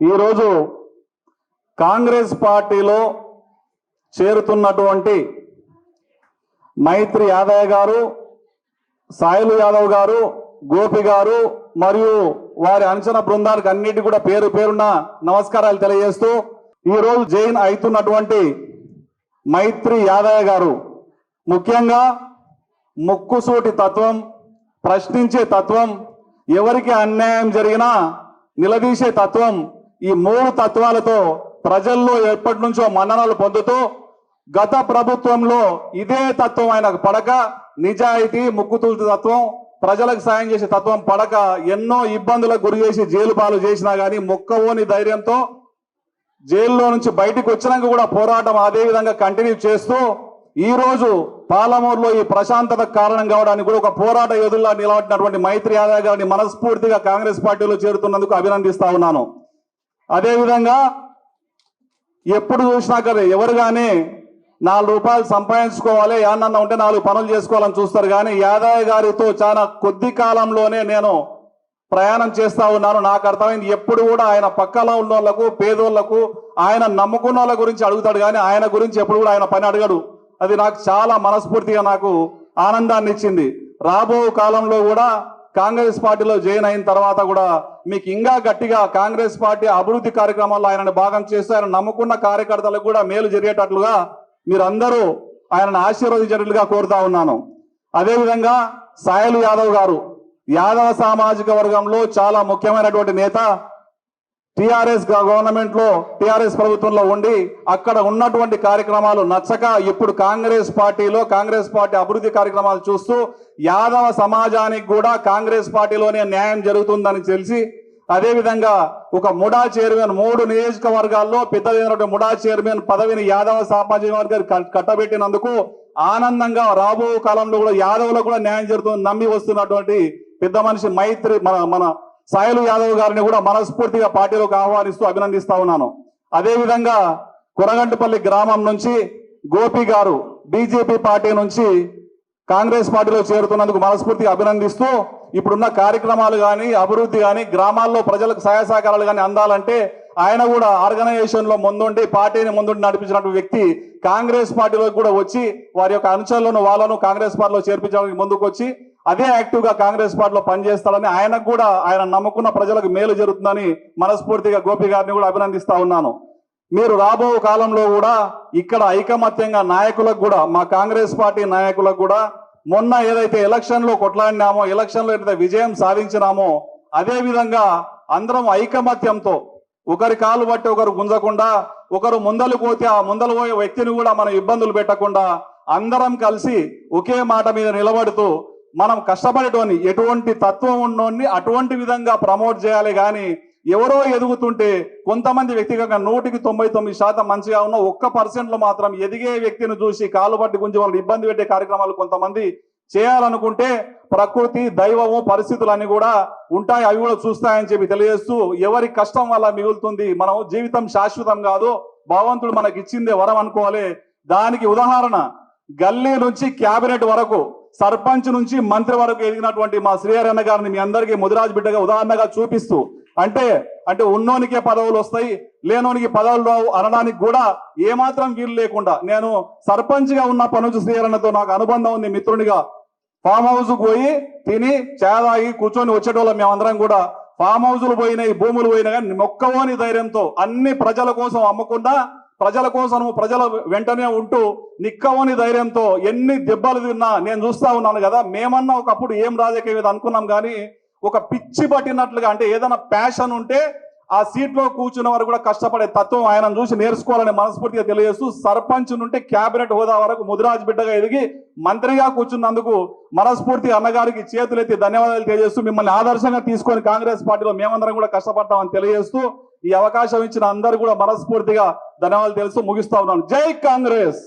ఈరోజు కాంగ్రెస్ పార్టీలో చేరుతున్నటువంటి మైత్రి యాదవ్ గారు సాయిలు యాదవ్ గారు గోపి గారు మరియు వారి అంచనా బృందానికి అన్నిటి కూడా పేరు పేరున్న నమస్కారాలు తెలియజేస్తూ ఈరోజు జైన్ అవుతున్నటువంటి మైత్రి యాదవ్ గారు ముఖ్యంగా ముక్కుసూటి తత్వం ప్రశ్నించే తత్వం ఎవరికి అన్యాయం జరిగినా నిలదీసే తత్వం ఈ మూడు తత్వాలతో ప్రజల్లో ఎప్పటి నుంచో మన్ననలు పొందుతూ గత ప్రభుత్వంలో ఇదే తత్వం ఆయన పడక నిజాయితీ ముక్కుతుల తత్వం ప్రజలకు సాయం చేసే తత్వం పడక ఎన్నో ఇబ్బందులకు గురి చేసి జైలు పాలు చేసినా గానీ మొక్కవోని ధైర్యంతో జైల్లో నుంచి బయటకు వచ్చినాక కూడా పోరాటం అదే విధంగా కంటిన్యూ చేస్తూ ఈ రోజు పాలమూరులో ఈ ప్రశాంతత కారణం కావడానికి కూడా ఒక పోరాట యోధుల్లా నిలబడినటువంటి మైత్రి యాదవ్ గారిని మనస్ఫూర్తిగా కాంగ్రెస్ పార్టీలో చేరుతున్నందుకు అభినందిస్తా ఉన్నాను. అదేవిధంగా ఎప్పుడు చూసినా కదా ఎవరు కానీ నాలుగు రూపాయలు సంపాదించుకోవాలి ఏమన్నా ఉంటే నాలుగు పనులు చేసుకోవాలని చూస్తారు. కానీ యాదయ్య గారితో చాలా కొద్ది కాలంలోనే నేను ప్రయాణం చేస్తా ఉన్నాను. నాకు అర్థమైంది ఎప్పుడు కూడా ఆయన పక్కలో ఉన్న వాళ్ళకు పేదోళ్ళకు ఆయన నమ్ముకున్న వాళ్ళ గురించి అడుగుతాడు. కానీ ఆయన గురించి ఎప్పుడు కూడా ఆయన పని అడగడు. అది నాకు చాలా మనస్ఫూర్తిగా నాకు ఆనందాన్ని ఇచ్చింది రాబో కాలంలో కూడా కాంగ్రెస్ పార్టీలో జాయిన్ అయిన తర్వాత కూడా మీకు ఇంకా గట్టిగా కాంగ్రెస్ పార్టీ అభివృద్ధి కార్యక్రమాల్లో ఆయనను భాగం చేస్తూ ఆయన నమ్ముకున్న కార్యకర్తలకు కూడా మేలు జరిగేటట్లుగా మీరందరూ ఆయనను ఆశీర్వదించేటట్లుగా కోరుతా ఉన్నాను. అదేవిధంగా సాయలు యాదవ్ గారు యాదవ సామాజిక వర్గంలో చాలా ముఖ్యమైనటువంటి నేత. టిఆర్ఎస్ గవర్నమెంట్లో టిఆర్ఎస్ ప్రభుత్వంలో ఉండి అక్కడ ఉన్నటువంటి కార్యక్రమాలు నచ్చక ఇప్పుడు కాంగ్రెస్ పార్టీలో కాంగ్రెస్ పార్టీ అభివృద్ధి కార్యక్రమాలు చూస్తూ యాదవ సమాజానికి కూడా కాంగ్రెస్ పార్టీలోనే న్యాయం జరుగుతుందని తెలిసి అదేవిధంగా ఒక ముడా చైర్మన్ మూడు నియోజకవర్గాల్లో పెద్దదైనటువంటి ముడా చైర్మన్ పదవిని యాదవ సామాజిక వర్గానికి కట్టబెట్టినందుకు ఆనందంగా రాబో కాలంలో కూడా యాదవులకు కూడా న్యాయం జరుగుతుంది నమ్మి వస్తున్నటువంటి పెద్ద మనిషి మైత్రి మన మన సాయలు యాదవ్ గారిని కూడా మనస్ఫూర్తిగా పార్టీలోకి ఆహ్వానిస్తూ అభినందిస్తా ఉన్నాను. అదేవిధంగా కొరగంటిపల్లి గ్రామం నుంచి గోపి గారు బీజేపీ పార్టీ నుంచి కాంగ్రెస్ పార్టీలో చేరుతున్నందుకు మనస్ఫూర్తిగా అభినందిస్తూ ఇప్పుడున్న కార్యక్రమాలు కానీ అభివృద్ధి కానీ గ్రామాల్లో ప్రజలకు సహాయ సహకారాలు కానీ అందాలంటే ఆయన కూడా ఆర్గనైజేషన్లో ముందుండి పార్టీని ముందుండి నడిపించినటువంటి వ్యక్తి కాంగ్రెస్ పార్టీలోకి కూడా వచ్చి వారి యొక్క అనుచరులను వాళ్ళను కాంగ్రెస్ పార్టీలో చేర్పించడానికి ముందుకు వచ్చి అదే యాక్టివ్గా కాంగ్రెస్ పార్టీలో పనిచేస్తాడని ఆయనకు కూడా ఆయన నమ్ముకున్న ప్రజలకు మేలు జరుగుతుందని మనస్ఫూర్తిగా గోపి గారిని కూడా అభినందిస్తా ఉన్నాను. మీరు రాబో కాలంలో కూడా ఇక్కడ ఐకమత్యంగా నాయకులకు కూడా మా కాంగ్రెస్ పార్టీ నాయకులకు కూడా మొన్న ఏదైతే ఎలక్షన్లో కొట్లాడినామో ఎలక్షన్లో ఏదైతే విజయం సాధించినామో అదే విధంగా అందరం ఐకమత్యంతో ఒకరి కాలు బట్టి ఒకరు గుంజకుండా ఒకరు ముందలు పోతే ఆ ముందలు పోయే వ్యక్తిని కూడా మనం ఇబ్బందులు పెట్టకుండా అందరం కలిసి ఒకే మాట మీద నిలబడుతూ మనం కష్టపడేటోని ఎటువంటి తత్వం ఉన్నోన్ని అటువంటి విధంగా ప్రమోట్ చేయాలి కానీ ఎవరో ఎదుగుతుంటే కొంతమంది వ్యక్తిగతంగా నూటికి తొంభై తొమ్మిది శాతం మంచిగా ఉన్న ఒక్క పర్సెంట్లో మాత్రం ఎదిగే వ్యక్తిని చూసి కాలు పట్టి గుంజి వాళ్ళని ఇబ్బంది పెట్టే కార్యక్రమాలు కొంతమంది చేయాలనుకుంటే ప్రకృతి దైవము పరిస్థితులన్నీ కూడా ఉంటాయి అవి కూడా చూస్తాయని చెప్పి తెలియజేస్తూ ఎవరి కష్టం వల్ల మిగులుతుంది మనం జీవితం శాశ్వతం కాదు భగవంతుడు మనకి ఇచ్చిందే వరం అనుకోవాలి. దానికి ఉదాహరణ గల్లీ నుంచి క్యాబినెట్ వరకు సర్పంచ్ నుంచి మంత్రి వరకు ఎదిగినటువంటి మా శ్రీహరణ గారిని మీ అందరికీ ముదిరాజ్ బిడ్డగా ఉదాహరణగా చూపిస్తూ అంటే అంటే ఉన్నోనికే పదవులు వస్తాయి లేనోనికి పదవులు రావు అనడానికి కూడా ఏమాత్రం వీలు లేకుండా నేను సర్పంచ్గా ఉన్న పనుజు శ్రీహరణతో నాకు అనుబంధం ఉంది మిత్రునిగా. ఫామ్ హౌస్ పోయి తిని చేదాగి కూర్చొని వచ్చేటోళ్ళం మేమందరం కూడా. ఫామ్ హౌజులు పోయినాయి భూములు పోయినాయి కానీ మొక్కవోని ధైర్యంతో అన్ని ప్రజల కోసం అమ్మకుండా ప్రజల కోసం ప్రజల వెంటనే ఉంటూ నిక్కవని ధైర్యంతో ఎన్ని దెబ్బలు తిన్నా నేను చూస్తా ఉన్నాను కదా. మేమన్నా ఒకప్పుడు ఏం రాజకీయం అనుకున్నాం కానీ ఒక పిచ్చి పట్టినట్లుగా అంటే ఏదైనా ప్యాషన్ ఉంటే ఆ సీట్లో కూర్చున్న వారు కూడా కష్టపడే తత్వం ఆయన చూసి నేర్చుకోవాలని మనస్ఫూర్తిగా తెలియజేస్తూ సర్పంచ్ నుండి క్యాబినెట్ హోదా వరకు ముదిరాజ్ బిడ్డగా ఎదిగి మంత్రిగా కూర్చున్నందుకు మనస్ఫూర్తి అన్నగారికి చేతులెత్తి ధన్యవాదాలు తెలియజేస్తూ మిమ్మల్ని ఆదర్శంగా తీసుకొని కాంగ్రెస్ పార్టీలో మేమందరం కూడా కష్టపడతామని తెలియజేస్తూ ఈ అవకాశం ఇచ్చిన అందరూ కూడా మనస్ఫూర్తిగా ధన్యవాదాలు తెలుస్తూ ముగిస్తా ఉన్నాను. జై కాంగ్రెస్!